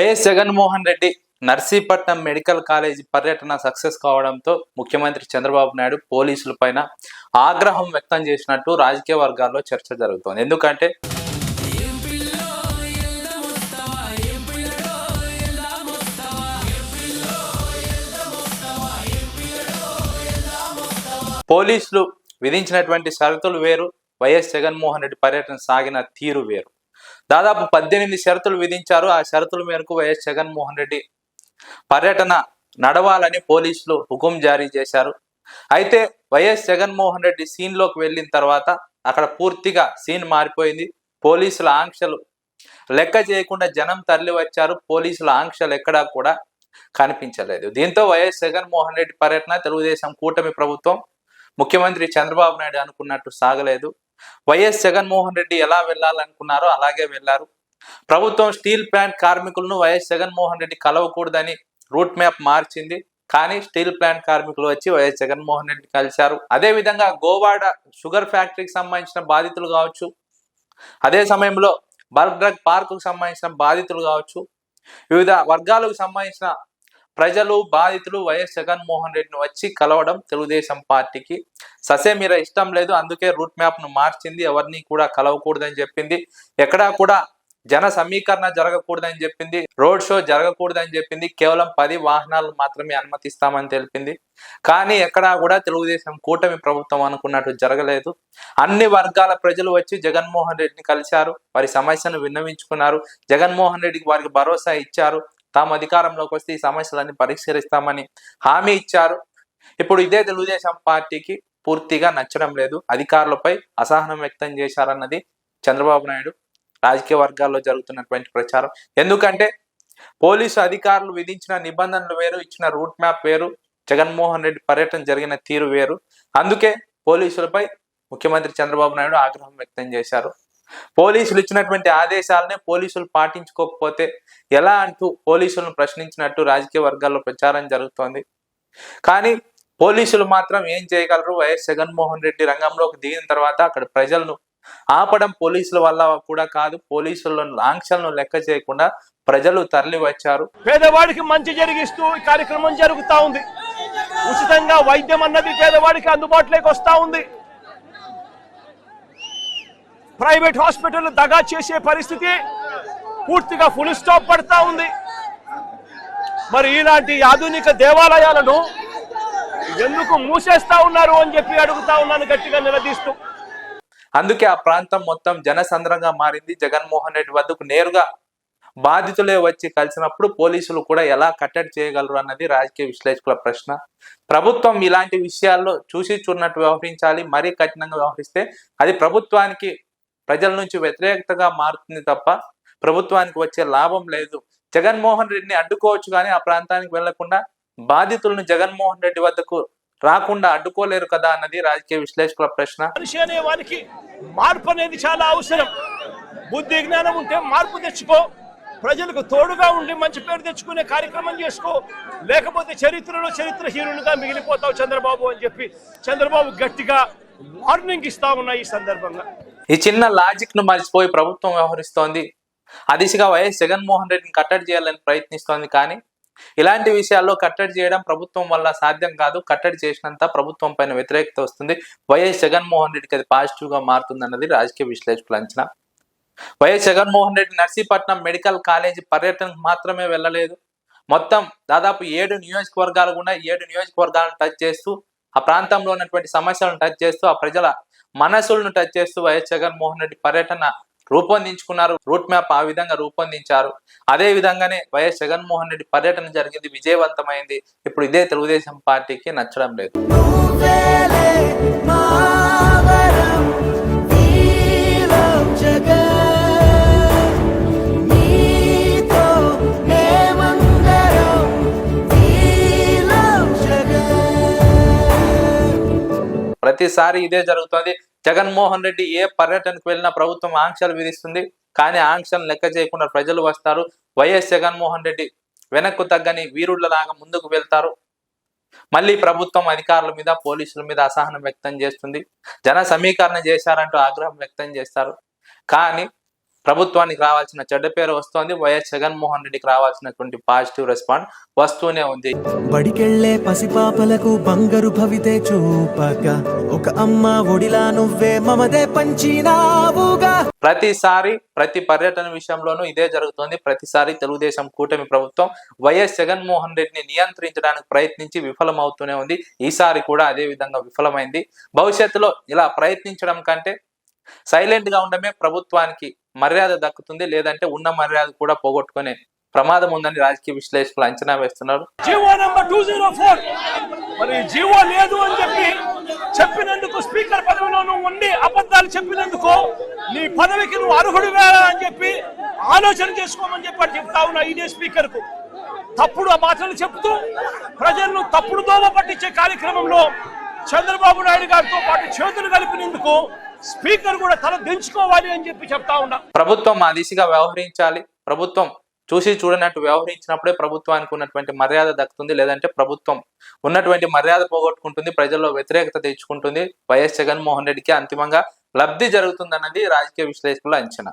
YS Jaganmohan Reddy Narsipatnam medical college పర్యటన success కావడంతో ముఖ్యమంత్రి చంద్రబాబు నాయుడు పోలీసుల పైన ఆగ్రహం వ్యక్తం చేసినట్టు రాజకీయ వర్గాల్లో చర్చ జరుగుతోంది. ఎందుకంటే పోలీసులు విధించినటువంటి షరతులు వేరు వైఎస్ జగన్మోహన్ రెడ్డి పర్యటన సాగిన తీరు వేరు. దాదాపు పద్దెనిమిది షరతులు విధించారు. ఆ షరతుల మేరకు వైఎస్ జగన్మోహన్ రెడ్డి పర్యటన నడవాలని పోలీసులు హుకుం జారీ చేశారు. అయితే వైఎస్ జగన్మోహన్ రెడ్డి సీన్లోకి వెళ్ళిన తర్వాత అక్కడ పూర్తిగా సీన్ మారిపోయింది. పోలీసుల ఆంక్షలు లెక్క చేయకుండా జనం తరలి వచ్చారు. పోలీసుల ఆంక్షలు ఎక్కడా కూడా కనిపించలేదు. దీంతో వైఎస్ జగన్మోహన్ రెడ్డి పర్యటన తెలుగుదేశం కూటమి ప్రభుత్వం ముఖ్యమంత్రి చంద్రబాబు నాయుడు అనుకున్నట్టు సాగలేదు. వైఎస్ జగన్మోహన్ రెడ్డి ఎలా వెళ్ళాలనుకున్నారో అలాగే వెళ్ళారు. ప్రభుత్వం స్టీల్ ప్లాంట్ కార్మికులను వైఎస్ జగన్మోహన్ రెడ్డి కలవకూడదని రూట్ మ్యాప్ మార్చింది. కానీ స్టీల్ ప్లాంట్ కార్మికులు వచ్చి వైఎస్ జగన్మోహన్ రెడ్డి కలిశారు. అదే విధంగా గోవాడ షుగర్ ఫ్యాక్టరీకి సంబంధించిన బాధితులు కావచ్చు. అదే సమయంలో బర్గ్ డ్రగ్ పార్కుకు సంబంధించిన బాధితులు కావచ్చు. వివిధ వర్గాలకు సంబంధించిన ప్రజలు బాధితులు వైఎస్ జగన్మోహన్ రెడ్డిని వచ్చి కలవడం తెలుగుదేశం పార్టీకి ససేమిర ఇష్టం లేదు. అందుకే రూట్ మ్యాప్ను మార్చింది. ఎవరిని కూడా కలవకూడదని చెప్పింది. ఎక్కడా కూడా జన సమీకరణ జరగకూడదని చెప్పింది. రోడ్ షో జరగకూడదని చెప్పింది. కేవలం పది వాహనాలు మాత్రమే అనుమతిస్తామని తెలిపింది. కానీ ఎక్కడా కూడా తెలుగుదేశం కూటమి ప్రభుత్వం అనుకున్నట్టు జరగలేదు. అన్ని వర్గాల ప్రజలు వచ్చి జగన్మోహన్ రెడ్డిని కలిశారు. వారి సమస్యను విన్నవించుకున్నారు. జగన్మోహన్ రెడ్డికి వారికి భరోసా ఇచ్చారు. తాము అధికారంలోకి వస్తే ఈ సమస్యలన్నీ పరిష్కరిస్తామని హామీ ఇచ్చారు. ఇప్పుడు ఇదే తెలుగుదేశం పార్టీకి పూర్తిగా నచ్చడం లేదు. అధికారులపై అసహనం వ్యక్తం చేశారన్నది చంద్రబాబు నాయుడు రాజకీయ వర్గాల్లో జరుగుతున్నటువంటి ప్రచారం. ఎందుకంటే పోలీసు అధికారులు విధించిన నిబంధనలు వేరు ఇచ్చిన రూట్ మ్యాప్ వేరు జగన్మోహన్ రెడ్డి పర్యటన జరిగిన తీరు వేరు. అందుకే పోలీసులపై ముఖ్యమంత్రి చంద్రబాబు నాయుడు ఆగ్రహం వ్యక్తం చేశారు. పోలీసులు ఇచ్చినటువంటి ఆదేశాలనే పోలీసులు పాటించుకోకపోతే ఎలా అంటూ పోలీసులను ప్రశ్నించినట్టు రాజకీయ వర్గాల్లో ప్రచారం జరుగుతోంది. కానీ పోలీసులు మాత్రం ఏం చేయగలరు? వైఎస్ జగన్మోహన్ రెడ్డి రంగంలోకి దిగిన తర్వాత అక్కడ ప్రజలను ఆపడం పోలీసుల వల్ల కూడా కాదు. పోలీసులను ఆంక్షలను లెక్క చేయకుండా ప్రజలు తరలి వచ్చారు పేదవాడికి మంచి జరిగిస్తూ ఈ కార్యక్రమం జరుగుతా ఉంది. ఉచితంగా వైద్యం అన్నది పేదవాడికి అందుబాటులోకి వస్తా ఉంది. ప్రైవేట్ హాస్పిటల్ దగా చేసే పరిస్థితి పూర్తిగా ఫుల్ స్టాప్ పడతా ఉంది. మరి ఇలాంటి ఆధునిక దేవాలయాలను ఎందుకు మూసేస్తా ఉన్నారు అని చెప్పి అడుగుతా ఉన్నాను గట్టిగా నిలదీస్తూ. అందుకే ఆ ప్రాంతం మొత్తం జనసంద్రంగా మారింది. జగన్మోహన్ రెడ్డి వద్దకు నేరుగా బాధితులే వచ్చి కలిసినప్పుడు పోలీసులు కూడా ఎలా కట్టడి చేయగలరు అన్నది రాజకీయ విశ్లేషకుల ప్రశ్న. ప్రభుత్వం ఇలాంటి విషయాల్లో చూసి చూడనట్టు వ్యవహరించాలి మరీ కఠినంగా వ్యవహరిస్తే అది ప్రభుత్వానికి ప్రజల నుంచి వ్యతిరేకతగా మారుతుంది తప్ప ప్రభుత్వానికి వచ్చే లాభం లేదు. జగన్మోహన్ రెడ్డిని అడ్డుకోవచ్చు కానీ ఆ ప్రాంతానికి వెళ్ళకుండా బాధితులను జగన్మోహన్ రెడ్డి వద్దకు రాకుండా అడ్డుకోలేరు కదా అన్నది రాజకీయ విశ్లేషకుల ప్రశ్న. మనిషి అనే వారికి మార్పు అనేది చాలా అవసరం. బుద్ధి జ్ఞానం ఉంటే మార్పు తెచ్చుకో. ప్రజలకు తోడుగా ఉండి మంచి పేరు తెచ్చుకునే కార్యక్రమం చేసుకో. లేకపోతే చరిత్రలో చరిత్రహీనులుగా మిగిలిపోతావు చంద్రబాబు అని చెప్పి చంద్రబాబు గట్టిగా వార్నింగ్ ఇస్తా ఉన్నాయి ఈ సందర్భంగా. ఈ చిన్న లాజిక్ను మర్చిపోయి ప్రభుత్వం వ్యవహరిస్తోంది. ఆ దిశగా వైఎస్ జగన్మోహన్ రెడ్డిని కట్టడి చేయాలని ప్రయత్నిస్తోంది కానీ ఇలాంటి విషయాల్లో కట్టడి చేయడం ప్రభుత్వం వల్ల సాధ్యం కాదు. కట్టడి చేసినంత ప్రభుత్వం పైన వ్యతిరేకత వస్తుంది. వైఎస్ జగన్మోహన్ రెడ్డికి అది పాజిటివ్గా మారుతుంది అన్నది రాజకీయ విశ్లేషకుల అంచనా. YS Jaganmohan Reddy Narsipatnam medical college పర్యటనకు మాత్రమే వెళ్ళలేదు. మొత్తం దాదాపు ఏడు నియోజకవర్గాలు కూడా ఏడు నియోజకవర్గాలను టచ్ చేస్తూ ఆ ప్రాంతంలో ఉన్నటువంటి సమస్యలను టచ్ చేస్తూ ఆ ప్రజల మనసులను టచ్ చేస్తూ వైఎస్ జగన్మోహన్ రెడ్డి పర్యటన రూపొందించుకున్నారు. రూట్ మ్యాప్ ఆ విధంగా రూపొందించారు. అదే విధంగానే వైఎస్ జగన్మోహన్ రెడ్డి పర్యటన జరిగింది. విజయవంతమైంది. ఇప్పుడు ఇదే తెలుగుదేశం పార్టీకి నచ్చడం లేదు. ప్రతిసారి ఇదే జరుగుతుంది. జగన్మోహన్ రెడ్డి ఏ పర్యటనకు వెళ్ళినా ప్రభుత్వం ఆంక్షలు విధిస్తుంది. కానీ ఆంక్షలను లెక్క చేయకుండా ప్రజలు వస్తారు. వైఎస్ జగన్మోహన్ రెడ్డి వెనక్కు తగ్గని వీరుళ్ళలాగా ముందుకు వెళ్తారు. మళ్ళీ ప్రభుత్వం అధికారుల మీద పోలీసుల మీద అసహనం వ్యక్తం చేస్తుంది. జన సమీకరణ చేశారంటూ ఆగ్రహం వ్యక్తం చేస్తారు. కానీ ప్రభుత్వానికి రావాల్సిన చెడ్డ పేరు వస్తోంది. వైఎస్ జగన్మోహన్ రెడ్డికి రావాల్సినటువంటి పాజిటివ్ రెస్పాండ్ వస్తూనే ఉంది. బడికెళ్ళే పసిపాపలకు బంగారు భవితే చూపక. ఒక అమ్మ ఒడిలా నువ్వే మమదే పంచినావుగా. ప్రతిసారి ప్రతి పర్యటన విషయంలోనూ ఇదే జరుగుతోంది. ప్రతిసారి తెలుగుదేశం కూటమి ప్రభుత్వం వైఎస్ జగన్మోహన్ రెడ్డిని నియంత్రించడానికి ప్రయత్నించి విఫలమవుతూనే ఉంది. ఈసారి కూడా అదే విధంగా విఫలమైంది. భవిష్యత్తులో ఇలా ప్రయత్నించడం కంటే సైలెంట్గా ఉండమే ప్రభుత్వానికి మర్యాద దక్కుతుంది లేదంటే ఉన్న మర్యాద కూడా పోగొట్టుకునే ప్రమాదం ఉందని రాజకీయ విశ్లేషకులు అంచనా వేస్తున్నారు. GO number two zero four. మరి జీవో లేదు అని చెప్పి చెప్పినందుకు స్పీకర్ పదవిలో నువ్వు ఉండి అబద్ధాలు చెప్పినందుకు నీ పదవికి నువ్వు అర్హుడు వేరా అని చెప్పి ఆలోచన చేసుకోమని చెప్పి అటు చెప్తా ఉన్నా ఇదే స్పీకర్కు తప్పుడు ఆ మాటలు చెప్తూ ప్రజలను తప్పుడు దోమ పట్టించే కార్యక్రమంలో చంద్రబాబు నాయుడు గారితో పాటు చేతులు కలిపినందుకు స్పీకర్ కూడా తల దించుకోవాలి అని చెప్పి చెప్తా ఉన్నా. ప్రభుత్వం ఆ దిశగా వ్యవహరించాలి. ప్రభుత్వం చూసి చూడనట్టు వ్యవహరించినప్పుడే ప్రభుత్వానికి ఉన్నటువంటి మర్యాద దక్కుతుంది. లేదంటే ప్రభుత్వం ఉన్నటువంటి మర్యాద పోగొట్టుకుంటుంది. ప్రజల్లో వ్యతిరేకత తెచ్చుకుంటుంది. వైఎస్ జగన్మోహన్ రెడ్డికి అంతిమంగా లబ్ధి జరుగుతుందన్నది రాజకీయ విశ్లేషకుల అంచనా.